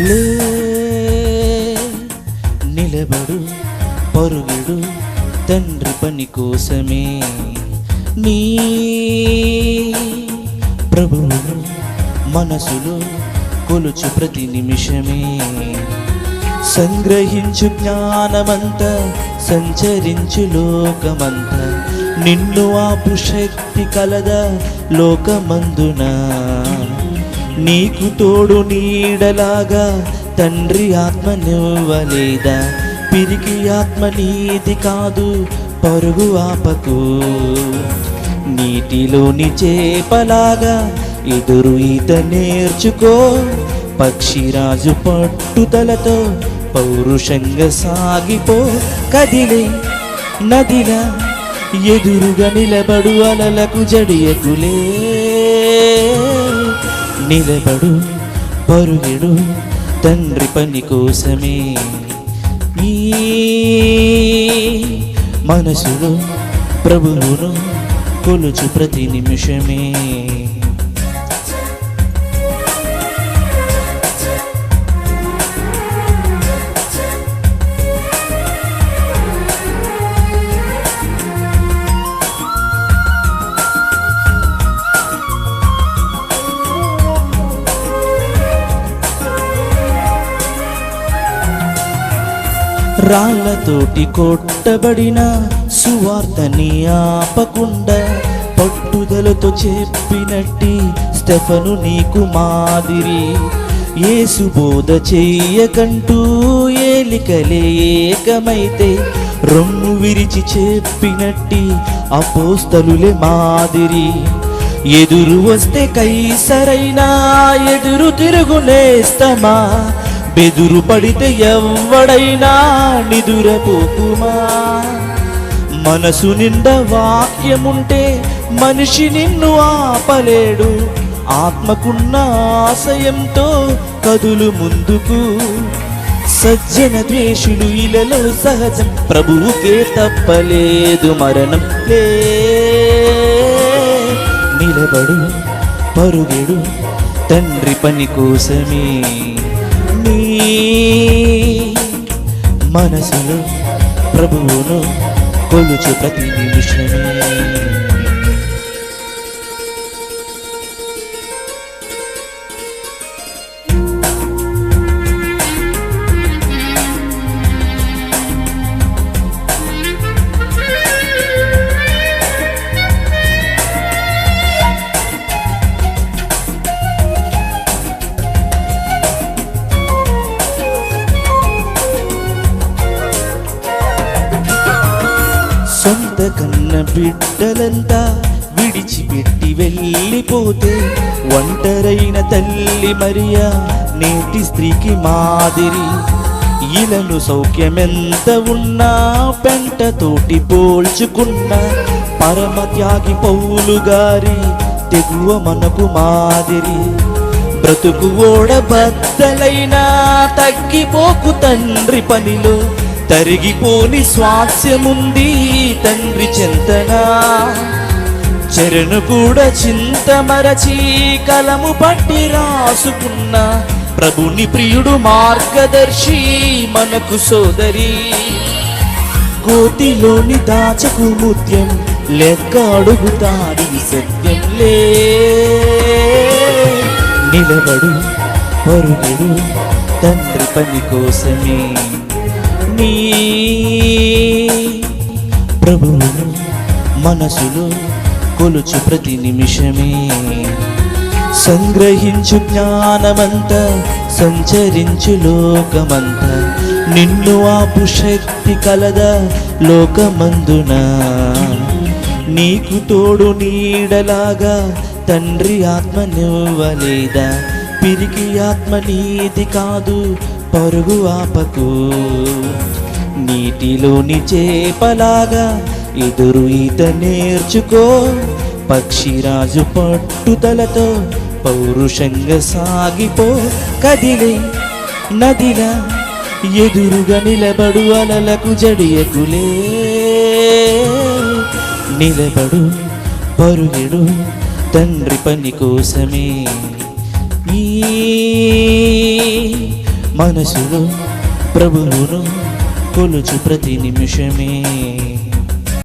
లే నిలబడు పరుగుడు తండ్రి పని కోసమే. నీ ప్రభువును మనసులో కొలుచు ప్రతి నిమిషమే. సంగ్రహించు జ్ఞానమంత సంచరించు లోకమంత. నిన్ను ఆపు శక్తి కలద లోకమందున. నీకు తోడు నీడలాగా తండ్రి ఆత్మ ఆత్మనివ్వలేదా పిరికి ఆత్మ నీది కాదు పరుగు ఆపకు. నీటిలోని చేపలాగా ఎదురు ఈత నేర్చుకో. పక్షిరాజు పట్టుదలతో పౌరుషంగా సాగిపో. కదిలే నదిలా ఎదురుగా నిలబడు అలలకు జడియకులే. నిలబడు పరుగెడు తండ్రి పని కోసమే. ఈ మనసులో ప్రభువును కొలుచు ప్రతి నిమిషమే. రాళ్ళతోటి కొట్టబడిన సువార్తని ఆపకుండా పట్టుదలతో చెప్పినట్టి స్టెఫను నీకు మాదిరి. ఏసు బోధ చెయ్యకంటూ ఏలికలే ఏకమైతే రొమ్ము విరిచి చెప్పినట్టి అపోస్తలులే మాదిరి. ఎదురు వస్తే కైసరైనా ఎదురు తిరుగునేస్తమా బెదురు పడితే ఎవ్వడైనా నిదురపోకుమా? మనసు నిండా వాక్యముంటే మనిషి నిన్ను ఆపలేడు. ఆత్మకున్న ఆశయంతో కదులు ముందుకు. సజ్జన ద్వేషులు ఇలలో సహజం. ప్రభువుకే తప్పలేదు మరణం లే. నిలబడు పరుగెడు తండ్రి పని కోసమే. నీ మనసులో ప్రభువును కొలుచు ప్రతి నిమిషమే. కన్న బిడ్డలంతా విడిచిపెట్టి వెళ్ళిపోతే ఒంటరైన తల్లి మరియా నేటి స్త్రీకి మాదిరి. ఇలను సౌఖ్యమెంత ఉన్నా పెంటతోటి పోల్చుకున్న పరమ త్యాగి పౌలు గారి తెగువ మనకు మాదిరి. బ్రతుకు ఓడ బద్దలైనా తగ్గిపోకు తండ్రి పనిలో తరిగిపోని స్వాస్యముంది తండ్రి చింతనా. చెరను కూడా చింత మరచి కలము పట్టి రాసుకున్న ప్రభుని ప్రియుడు మార్గదర్శి మనకు సోదరి. కోతిలోని దాచకు ముత్యం లెక్క అడుగుతాడి సత్యం లే. నిలబడు పరుగుడు తండ్రి పని కోసమే. నీ ప్రభువును మనసును కొలుచు ప్రతి నిమిషమే. సంగ్రహించు జ్ఞానమంత సంచరించు లోకమంత. నిన్ను ఆపు శక్తి కలద లోకమందున. నీకు తోడు నీడలాగా తండ్రి ఆత్మ ఆత్మనివ్వలేదా పిరికి ఆత్మ నీది కాదు పరుగు ఆపకు. నీటిలోని చేపలాగా ఎదురు ఈత నేర్చుకో. పక్షిరాజు పట్టుదలతో పౌరుషంగా సాగిపో. కదిలే నదిలా ఎదురుగా నిలబడు అలలకు జడియకులే నిలబడు పరుగెడు తండ్రి పని కోసమే. ఈ మనసులో ప్రభువును కొలుచు ప్రతి నిమిషమే.